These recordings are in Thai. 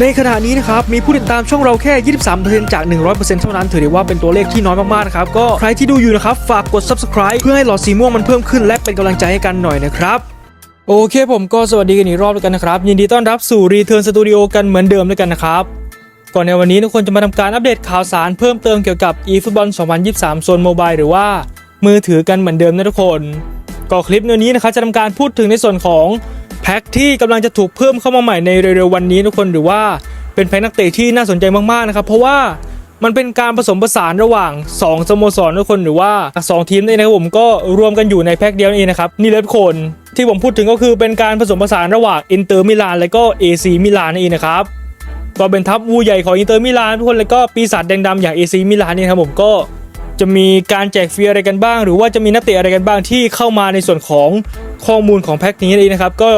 ในขณะนี้นะครับมีผู้ติดตามช่องเราแค่ 23%จาก 100%เท่านั้นถือได้ว่าเป็นตัวเลขที่น้อยมากๆนะครับก็ใครที่ดูอยู่นะครับฝากกด subscribe เพื่อให้หลอดสีม่วงมันเพิ่มขึ้นและเป็นกำลังใจให้กันหน่อยนะครับโอเคผมก็สวัสดีกันอีกรอบแล้วกันนะครับ ยินดีต้อนรับสู่ Return Studio กันเหมือนเดิมแล้วกันนะครับ ก่อนในวันนี้ทุกคนจะมาทำการอัปเดตข่าวสารเพิ่มเติมเกี่ยวกับ eFootball 2023 โซนโมบายหรือว่ามือถือกันเหมือนเดิมนะทุกคน ก็คลิปในวันนี้นะครับจะทำการพูดถึงในส่วนของ แพ็คที่กำลังจะถูกเพิ่มเข้ามาใหม่ในเร็วๆวันนี้ทุกคนหรือว่าเป็นแพ็คนักเตะที่น่าสนใจมากๆนะครับเพราะว่ามันเป็นการผสมผสานระหว่าง 2สโมสรทุกคนหรือว่า 2 ทีมนี่นะครับผมก็รวมกันอยู่ในแพ็คเดียวนี่นะครับนี่เลยทุกคนที่ผมพูดถึงก็คือเป็นการผสมผสานระหว่างอินเตอร์มิลานและก็ AC มิลานนั่นเองนะครับก็เป็นทัพวูใหญ่ของอินเตอร์มิลานทุกคนแล้วก็ปีศาจแดงดำอย่างเอซีมิลานนี่ครับผมก็จะมีการแจกฟรีอะไรกันบ้าง หรือว่าจะมีนักเตะอะไรกันบ้างที่เข้ามาในส่วนของข้อมูลของแพ็คนี้เองนะครับ ก็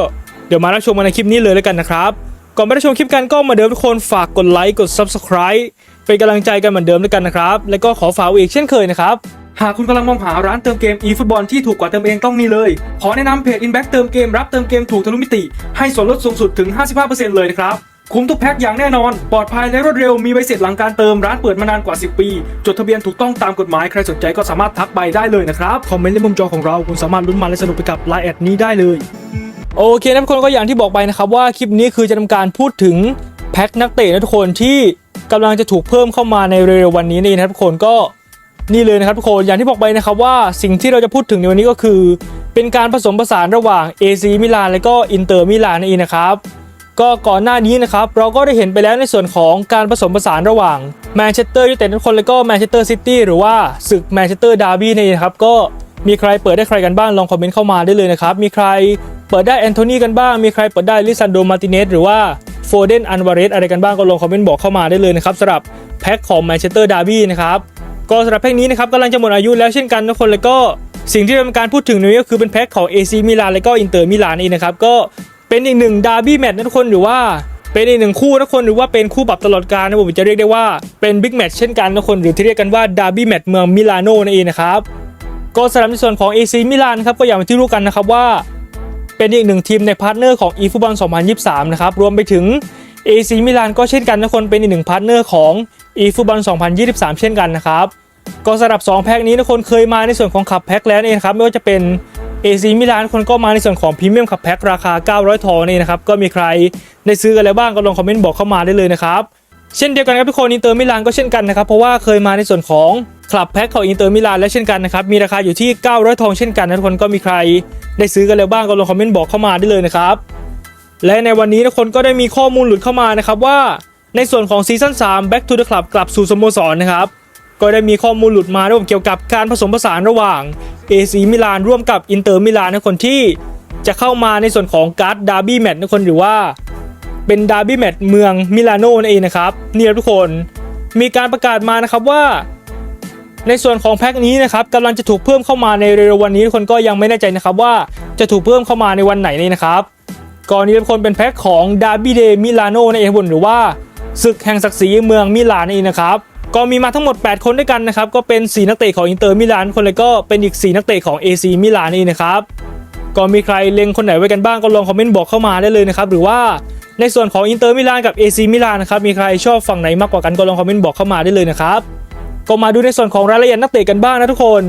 เดี๋ยวมารับชมกันในคลิปนี้เลยแล้วกันนะครับ ก่อนไปรับชมคลิปกันก็มาเดิมทุกคนฝากกดไลค์กด Subscribe เป็นกำลังใจกันเหมือนเดิมแล้วกันนะครับ แล้วก็ขอฝากไว้อีกเช่นเคยนะครับหากคุณกำลังมองหาร้านเติมเกม eFootball ที่ถูกกว่าเติมเองต้องนี่เลย ขอแนะนำเพจ Inback เติมเกมรับเติมเกมถูกทะลุมิติ ให้ส่วนลดสูงสุดถึง 55%เลยนะครับ คุ้มทุกแพ็คอย่างแน่นอน ปลอดภัยและรวดเร็วมีใบเสร็จหลังการเติมร้านเปิดมานานกว่า 10 ปี จดทะเบียนถูกต้องตามกฎหมาย ใครสนใจก็สามารถทักไปได้เลยนะครับ คอมเมนต์ในมุมจอของเราคุณสามารถลุ้นมันและสนุกไปกับไลน์แอดนี้ได้เลย โอเคนะทุกคนก็อย่างที่บอกไปนะครับว่าคลิปนี้คือจะทำการพูดถึงแพ็คนักเตะนะทุกคนที่กำลังจะถูกเพิ่มเข้ามาในเร็วๆวันนี้นี่นะครับทุกคนก็นี่เลยนะครับทุกคนอย่างที่บอกไปนะครับว่าสิ่งที่เราจะพูดถึงในวันนี้ก็คือ เป็นการผสมผสานระหว่าง AC มิลานและก็อินเตอร์มิลานนั่นเองนะครับก็ก่อนหน้านี้นะครับเราก็ได้เห็นไปแล้วในส่วนของการผสมผสานระหว่างแมนเชสเตอร์ยูไนเต็ดทุกคนแล้วก็แมนเชสเตอร์ซิตี้หรือว่าศึกแมนเชสเตอร์ดาร์บี้นี่นะครับก็มีใครเปิดได้ใครกันบ้างลองคอมเมนต์เข้ามาได้เลยนะครับมีใคร เปิดได้แอนโทนีกันบ้าง มีใครเปิดได้ลิซันโดมาติเนสหรือว่าโฟเดนอันวาเรสอะไรกันบ้างก็ลองคอมเมนต์บอกเข้ามาได้เลยนะครับสำหรับแพ็คของแมนเชสเตอร์ดาร์บี้นะครับก็สำหรับแพ็คนี้นะครับกำลังจะหมดอายุแล้วเช่นกันทุกคนแล้วก็สิ่งที่เป็นการพูดถึงนี้ก็คือเป็นแพ็คของ AC มิลานและก็อินเตอร์มิลานนี่นะครับก็เป็นอีกหนึ่งดาร์บี้แมตช์นะทุกคนหรือว่าเป็นอีกหนึ่งคู่นะทุกคนหรือว่าเป็นคู่ปรับตลอดกาลนะผมจะเรียกได้ว่าเป็นบิ๊กแมตช์เช่นกันนะทุกคนหรือที่เรียกกันว่าดาร์บี้แมตช์เมืองมิลานโนนั่นเองนะครับก็สำหรับในส่วนของ AC มิลานครับก็อย่างที่รู้กันนะครับว่า เป็นอีกหนึ่งทีมในพาร์ทเนอร์ของ e f o o t b a l l 2023 นะครับ รวมไปถึง AC มิลานก็เช่นกันนะคนเป็นอีกหนึ่งพาร์ทเนอร์ของ e f o o t b a l l 2023 เช่นกันนะครับ ก็สำหรับ 2 แพ็คนี้นะคนเคยมาในส่วนของขับแพ็คแล้วนี่นะครับไม่ว่าจะเป็น AC มิลานคนก็มาในส่วนของพรีเมียมขับแพ็คราคา 900 ทองนี่นะครับก็มีใครได้ซื้อกันแล้วบ้างก็ลองคอมเมนต์บอกเข้ามาได้เลยนะครับเช่นเดียวกันครับทุกคนอินเตอร์มิลานก็เช่นกันนะครับเพราะว่าเคยมาในส่วนของคลับแพ็คของอินเตอร์มิลานและเช่นกันนะครับมีราคาอยู่ที่ 900 ทองเช่นกันนะทุกคนก็มีใคร ได้ซื้อกันแล้วบ้างก็ลงคอมเมนต์บอกเข้ามาได้เลยนะครับ และในวันนี้ทุกคนก็ได้มีข้อมูลหลุดเข้ามานะครับว่า ในส่วนของซีซั่น3 Back to the Club กลับสู่สโมสรนะครับก็ได้มีข้อมูลหลุดมาด้วยเกี่ยวกับการผสมผสานระหว่าง AC มิลานร่วมกับอินเตอร์มิลานนะคนที่จะเข้ามาในส่วนของการ์ดดาร์บี้แมตช์นะคนหรือว่า เป็นดาร์บี้แมตช์เมืองมิลานโนนั่นเองนะครับนี่ครับทุกคนมีการประกาศมานะครับว่า ในส่วนของแพ็คนี้นะครับกำลังจะถูกเพิ่มเข้ามาในเร็ววันนี้ทุกคนก็ยังไม่แน่ใจนะครับว่าจะถูกเพิ่มเข้ามาในวันไหนนี่นะครับก่อนนี้ทุกคนเป็นแพ็คของดาร์บี้เดย์มิลานโนในเองครับผมหรือว่าศึกแห่งศักดิ์ศรีเมืองมิลานนั่นะครับก็มีมาทั้งหมด 8 คนด้วยกันนะครับ ก็เป็น 4 นักเตะของอินเตอร์มิลาน คนเลยก็เป็นอีก 4 นักเตะของ AC มิลานนี่นะครับก็มีใครเล็งคนไหนไว้กันบ้างก็ลองคอมเมนต์บอกเข้ามาได้เลยนะครับ หรือว่าในส่วนของอินเตอร์มิลานกับ AC มิลานนะครับมีใครชอบฝั่งไหนมากกว่ากันก็ลองคอมเมนต์บอกเข้ามาได้เลยนะครับ ก็มาดูในส่วนของรายละเอียดนักเตะกันบ้างนะทุกคน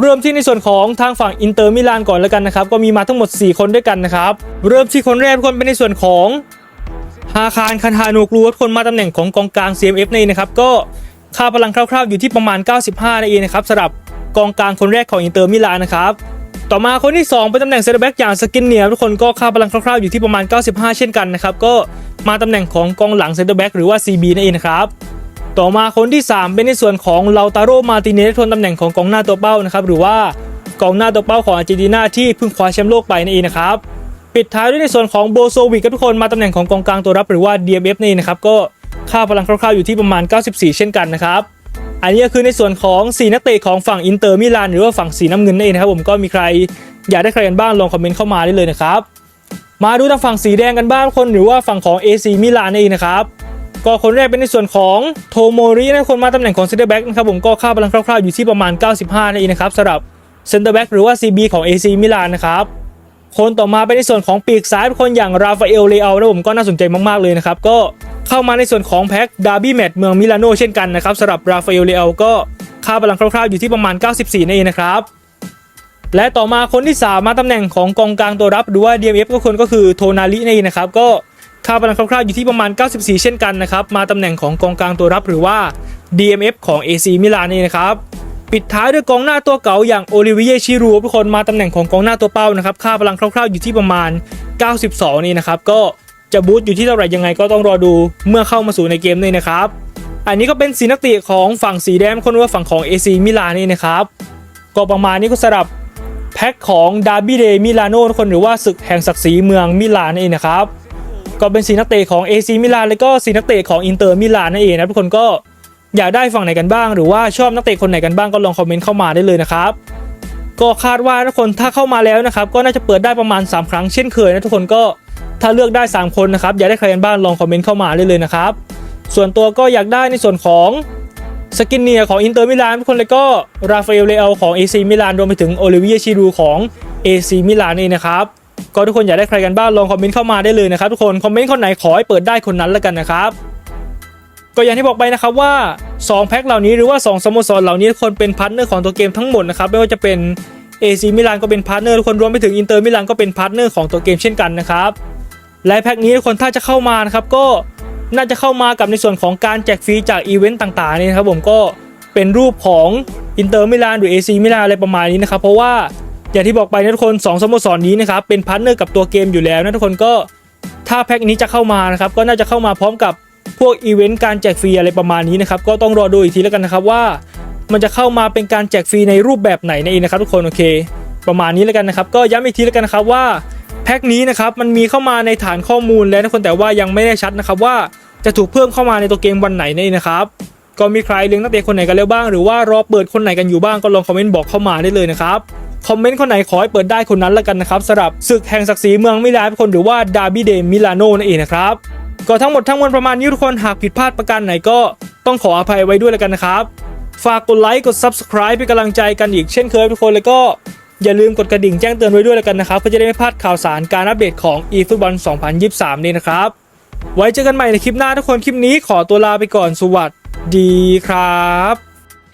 เริ่มที่ในส่วนของทางฝั่งอินเตอร์มิลานก่อนแล้วกันนะครับ ก็มีมาทั้งหมด 4 คนด้วยกันนะครับ เริ่มที่คนแรกคนเป็นในส่วนของฮาคารคันฮานูกลูทุกคนมาตำแหน่งของกองกลาง CMF นี่นะครับ ก็ค่าพลังคร่าวๆ อยู่ที่ประมาณ 95นั่นเองนะครับสำหรับกองกลางคนแรกของอินเตอร์มิลานนะครับต่อมาคนที่ 2 เป็นตำแหน่งเซนเตอร์แบ็กอย่างสกินเนียทุกคนก็ค่าพลังคร่าวๆอยู่ที่ประมาณ 95 เช่นกันนะครับก็มาตำแหน่งของกองหลังเซนเตอร์แบ็กหรือว่า CB นั่นเองนะครับ ต่อมาคนที่ 3 เป็นในส่วนของลาตาโรมาติเนสทนตำแหน่งของกองหน้าตัวเป้านะครับหรือว่ากองหน้าตัวเป้าของอาร์เจนตินาที่เพิ่งคว้าแชมป์โลกไปนั่นเองนะครับปิดท้ายด้วยในส่วนของโบโซวิกครับทุกคนมาตำแหน่งของกองกลางตัวรับหรือว่า DMF นี่นะครับก็ค่าพลังคร่าวๆอยู่ที่ประมาณ 94 เช่นกันนะครับอันนี้ก็คือในส่วนของ 4 นักเตะของฝั่งอินเตอร์มิลานหรือว่าฝั่งสีน้ำเงินนั่นเองนะครับผมก็มีใครอยากได้ใครกันบ้างลองคอมเมนต์เข้ามาได้เลยนะครับมาดูทางฝั่งสีแดงกันบ้างทุกคนหรือว่าฝั่งของ AC มิลานนั่นเองนะครับ ก็คนแรกเป็นในส่วนของโทโมรินะคนมาตำแหน่งของเซนเตอร์แบ็กนะครับผมก็ค่าพลังคร่าวๆอยู่ที่ประมาณ 95นั่นเองนะครับสำหรับเซนเตอร์แบ็กหรือว่า CB ของ AC มิลานนะครับคนต่อมาเป็นในส่วนของปีกซ้ายคนอย่างราฟาเอลเลอานะผมก็น่าสนใจมากๆเลยนะครับก็เข้ามาในส่วนของแพ็คดาร์บี้แมตช์เมืองมิลานโนเช่นกันนะครับสำหรับราฟาเอลเลอาก็ค่าพลังคร่าวๆอยู่ที่ประมาณ 94นั่นเองนะครับและต่อมาคนที่ 3 มาตำแหน่งของกองกลางตัวรับหรือว่า DMF ก็คนก็คือโทนาลินี่นะครับก็ ค่าพลังคร่าวๆอยู่ที่ประมาณ 94 เช่นกันนะครับ มาตำแหน่งของกองกลางตัวรับหรือว่า DMF ของ AC มิลานนี่นะครับ ปิดท้ายด้วยกองหน้าตัวเก่าอย่างโอลิเวียชิรูทุกคนมาตำแหน่งของกองหน้าตัวเป้านะครับ ค่าพลังคร่าวๆอยู่ที่ประมาณ 92 นี่นะครับ ก็จะบูตอยู่ที่เท่าไหร่ยังไงก็ต้องรอดูเมื่อเข้ามาสู่ในเกมนี่นะครับ อันนี้ก็เป็นสีนักเตะของฝั่งสีแดงคนว่าฝั่งของ AC มิลานนี่นะครับ ก็ประมาณนี้ก็สำหรับแพ็คของดาร์บี้เดมิลานโนทุกคนหรือว่าศึกแห่งศักดิ์ศรีเมืองมิลานนั่นะครับ ก็เป็นสีนักเตะของ AC มิลานแล้วก็สีนักเตะของอินเตอร์มิลานนั่นเองนะทุกคนก็อยากได้ฝั่งไหนกันบ้าง หรือว่าชอบนักเตะคนไหนกันบ้างก็ลองคอมเมนต์เข้ามาได้เลยนะครับก็คาดว่าทุกคนถ้าเข้ามาแล้วนะครับก็น่าจะเปิดได้ประมาณ 3 ครั้งเช่นเคยนะทุกคนก็ถ้าเลือกได้ 3 คนนะครับอยากได้ใครกันบ้างลองคอมเมนต์เข้ามาได้เลยนะครับส่วนตัวก็อยากได้ในส่วนของสกินเนียของอินเตอร์มิลานทุกคนเลยก็ราฟาเอลเลอของ AC มิลานรวมไปถึงโอลิเวียชิรูของ AC มิลานนี่นะครับ ก็ทุกคนอยากได้ใครกันบ้างลองคอมเมนต์เข้ามาได้เลยนะครับทุกคนคอมเมนต์คนไหนขอให้เปิดได้คนนั้นแล้วกันนะครับก็อย่างที่บอกไปนะครับว่า 2 แพ็คเหล่านี้หรือว่า 2สโมสรเหล่านี้ทุกคนเป็นพาร์ทเนอร์ของตัวเกมทั้งหมดนะครับไม่ว่าจะเป็น AC มิลานก็เป็นพาร์ทเนอร์ทุกคนรวมไปถึงอินเตอร์มิลานก็เป็นพาร์ทเนอร์ของตัวเกมเช่นกันนะครับและแพ็คนี้ทุกคนถ้าจะเข้ามานะครับก็น่าจะเข้ามากับในส่วนของการแจกฟรีจากอีเวนต์ต่างๆนี่นะครับผมก็เป็นรูปของอินเตอร์มิลานหรือ AC มิลานอะไรประมาณนี้นะครับเพราะว่า อย่างที่บอกไปนะทุกคน2สโมสรนี้นะครับเป็นพาร์ทเนอร์กับตัวเกมอยู่แล้วนะทุกคนก็ถ้าแพ็คนี้จะเข้ามานะครับก็น่าจะเข้ามาพร้อมกับพวกอีเวนต์การแจกฟรีอะไรประมาณนี้นะครับก็ต้องรอดูอีกทีแล้วกันนะครับว่า มันจะเข้ามาเป็นการแจกฟรีในรูปแบบไหนนั่นเองนะครับทุกคนโอเค ประมาณนี้แล้วกันนะครับก็ย้ำอีกทีแล้วกันนะครับว่าแพ็คนี้นะครับมันมีเข้ามาในฐานข้อมูลแล้วนะทุกคนแต่ว่ายังไม่แน่ชัดนะครับว่าจะถูกเพิ่มเข้ามาในตัวเกมวันไหนนั่นเองนะครับ ก็มีใครเลี้ยงนักเตะคนไหนกันแล้วบ้าง หรือว่ารอเปิดคนไหนกันอยู่บ้างก็ลองคอมเมนต์บอกเข้ามาได้เลยนะครับ คอมเมนต์คนไหนขอให้เปิดได้คนนั้นละกันนะครับสำหรับศึกแห่งศักดิ์ศรีเมืองมิลานคนหรือว่าดาร์บี้เดมิลานโนนั่นเองนะครับก็ทั้งหมดทั้งมวลประมาณนี้ทุกคนหากผิดพลาดประการไหนก็ต้องขออภัยไว้ด้วยแล้วกันนะครับฝากกดไลค์กด Subscribe เป็นกำลังใจกันอีกเช่นเคยทุกคนแล้วก็อย่าลืมกดกระดิ่งแจ้งเตือนไว้ด้วยแล้วกันนะครับเพื่อจะได้ไม่พลาดข่าวสารการอัปเดตของ eFootball 2023 นี่นะครับ ไว้เจอกันใหม่ในคลิปหน้าทุกคนคลิปนี้ขอตัวลาไปก่อนสวัสดีครับ